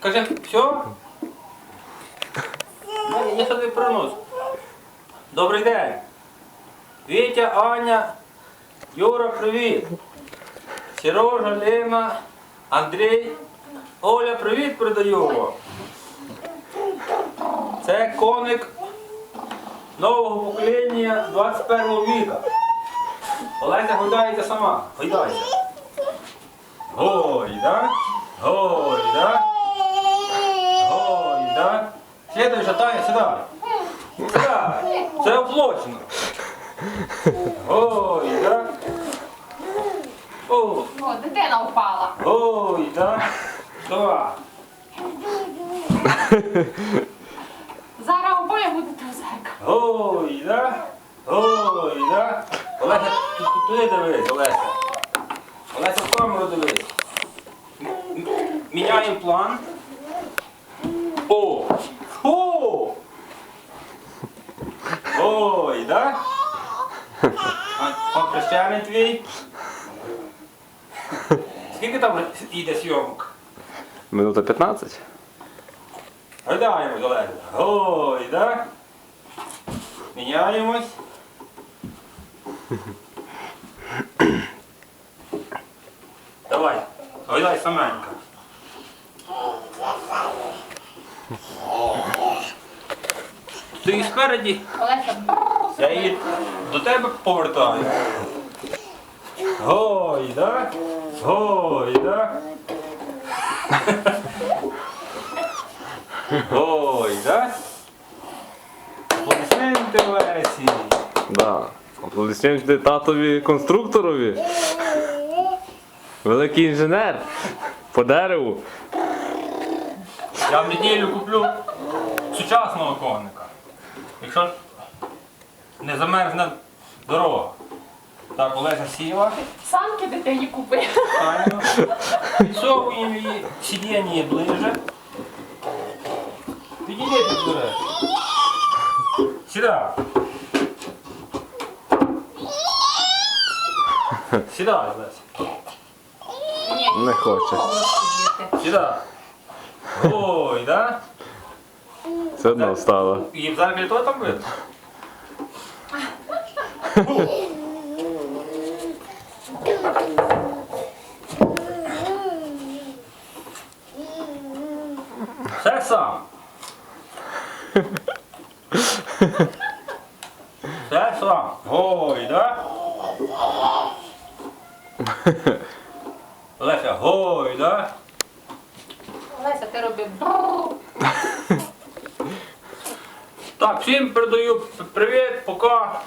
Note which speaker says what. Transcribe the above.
Speaker 1: Каже, все? Я тобі приносу. Добрий день. Вітя, Аня, Юра, привіт. Сережа, Лена, Андрій. Оля, привіт передаю вам. Це коник нового покоління 21 віка. Олеся, гойдається сама. Гойдайся. Гойда. Гойда. Гойда. Сідай. Сідай. Це оплачено. Гойда. О,
Speaker 2: О, дитина впала.
Speaker 1: гойда. Два.
Speaker 2: Зараз обоє будете в зеркалі.
Speaker 1: Гойда. Гойда. Олеся, ту- ту- туди дивись, Олеся. Олеся в камеру дивись. М- м- Міняємо план. О! О! Ой, да? А хрещений твій? Скільки там йде зйомок?
Speaker 3: Минута 15.
Speaker 1: Гайдаємось, Олеся. Ой, да? Міняємось. Давай, гайдай саменька. Ти і спереді,
Speaker 2: Олеся,
Speaker 1: я її до тебе повертаю. Гойда, гойда. Гойда. Аплодисменти Лесі.
Speaker 3: Да. Аплодисменти татові конструкторові. Великий інженер. По дереву.
Speaker 1: Я в неділю куплю сучасного коника. Якщо не замерзне дорога. Так, Олеся сіла.
Speaker 2: санки дитині купи.
Speaker 1: Правильно. Підсовуємо її сидіння ближе. Підійди підбере. Сідай. Сідай, Олеся.
Speaker 3: Не хоче.
Speaker 1: Сідай. Ой, да?
Speaker 3: Все одно встала.
Speaker 1: І в зеркалі то там видно? Все сам. Все сам. Ой, да? Леся, гой, да?
Speaker 2: Олеся, ти роби.
Speaker 1: Всім передаю привіт, пока.